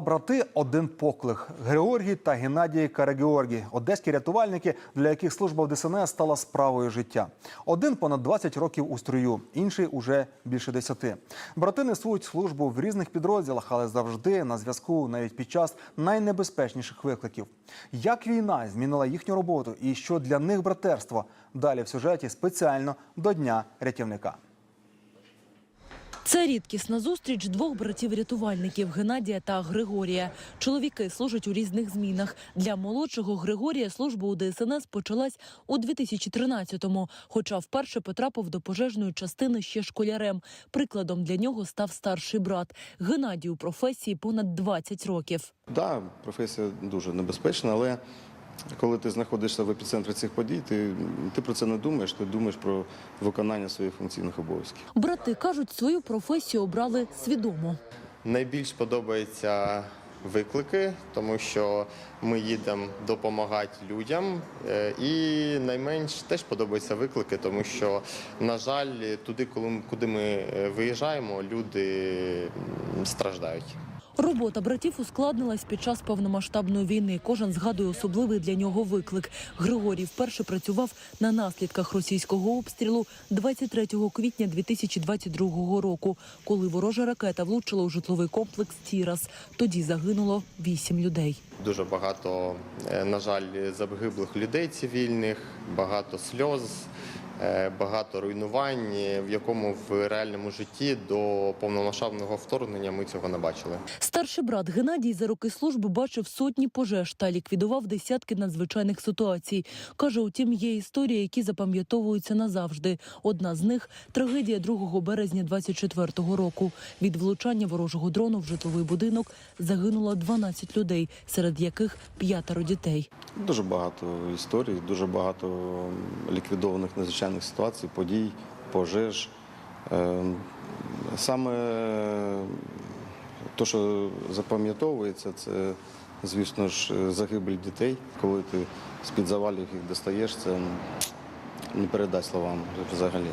Брати один поклик Георгій та Геннадій Карагеоргій, одеські рятувальники, для яких служба в ДСНС стала справою життя. Один понад 20 років у строю, інший уже більше 10. Брати несуть службу в різних підрозділах, але завжди на зв'язку, навіть під час найнебезпечніших викликів. Як війна змінила їхню роботу і що для них братерство? Далі в сюжеті спеціально до Дня рятівника. Це рідкісна зустріч двох братів-рятувальників Геннадія та Григорія. Чоловіки служать у різних змінах. Для молодшого Григорія служба у ДСНС почалась у 2013-му, хоча вперше потрапив до пожежної частини ще школярем. Прикладом для нього став старший брат. Геннадій у професії понад 20 років. Да, професія дуже небезпечна, але коли ти знаходишся в епіцентрі цих подій, ти, ти про це не думаєш, ти думаєш про виконання своїх функційних обов'язків. Брати кажуть, свою професію обрали свідомо. Найбільш подобаються виклики, тому що ми їдемо допомагати людям. Е, І найменш теж подобаються виклики, тому що, на жаль, туди, коли- куди ми е, виїжджаємо, люди страждають. Робота братів ускладнилась під час повномасштабної війни. Кожен згадує особливий для нього виклик. Григорій вперше працював на наслідках російського обстрілу 23 квітня 2022 року, коли ворожа ракета влучила у житловий комплекс Тірас. Тоді загинуло вісім людей. Дуже багато, е, на жаль, загиблих людей цивільних, багато сльоз, багато руйнувань, е, в якому в реальному житті до повномасштабного вторгнення ми цього не бачили. Старший брат Геннадій за роки служби бачив сотні пожеж та ліквідував десятки надзвичайних ситуацій. Каже, утім, є історії, які запам'ятовуються назавжди. Одна з них трагедія 2 березня 24-го року. Від влучання ворожого дрону в житловий будинок загинуло 12 людей, серед яких п'ятеро дітей. Дуже багато історій, дуже багато ліквідованих надзвичайних ситуацій, подій, пожеж. Е, Саме те, що запам'ятовується, це, звісно ж, загибель дітей. Коли ти з-під завалів їх достаєш, це не передасть словам взагалі.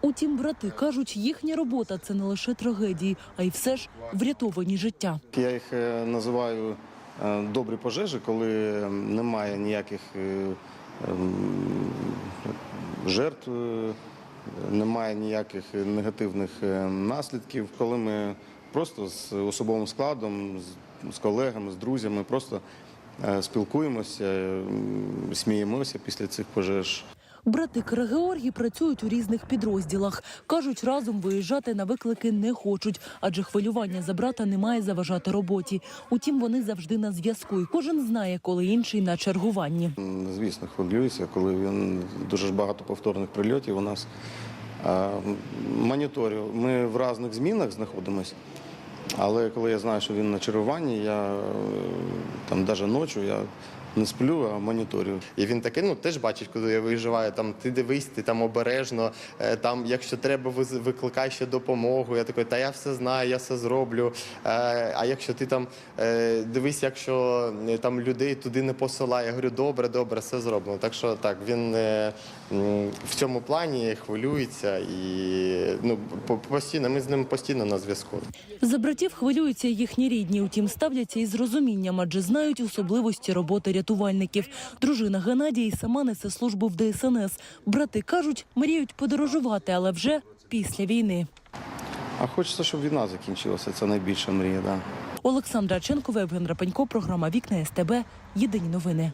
Утім, брати кажуть, їхня робота це не лише трагедії, а й все ж врятовані життя. Я їх е, називаю е, добрі пожежі, коли немає ніяких е, ем, жертв, е, немає ніяких негативних е, наслідків, коли ми просто з особовим складом, з- колегами, з друзями просто е, спілкуємося, е, сміємося після цих пожеж. Брати Карагеоргій працюють у різних підрозділах. Кажуть, разом виїжджати на виклики не хочуть, адже хвилювання за брата не має заважати роботі. Утім, вони завжди на зв'язку, і кожен знає, коли інший на чергуванні. Звісно, хвилююся, коли він дуже багато повторних прильотів у нас. Моніторю. Ми в різних змінах знаходимося, але коли я знаю, що він на чергуванні, я е, там навіть ночі я не сплю, а моніторю. І він такий, ну теж бачить, коли я виїжджаю, там ти дивись, ти там обережно, е, там, якщо треба, викликай ще допомогу. Я такий, та я все знаю, я все зроблю. Е, А якщо ти там е, дивись, якщо там людей туди не посилає, я говорю, добре, добре, все зроблено. Так що так, він в цьому плані хвилюється і ну постійно, ми з ним постійно на зв'язку. За братів хвилюються їхні рідні, утім ставляться із розумінням, адже знають особливості роботи рятувальників. Дружина Геннадія й сама несе службу в ДСНС. Брати кажуть, мріють подорожувати, але вже після війни. А хочеться, щоб війна закінчилася. Це найбільша мрія. Да. Олександра Ченкова, Євген Рапенько, програма Вікна СТБ. Єдині новини.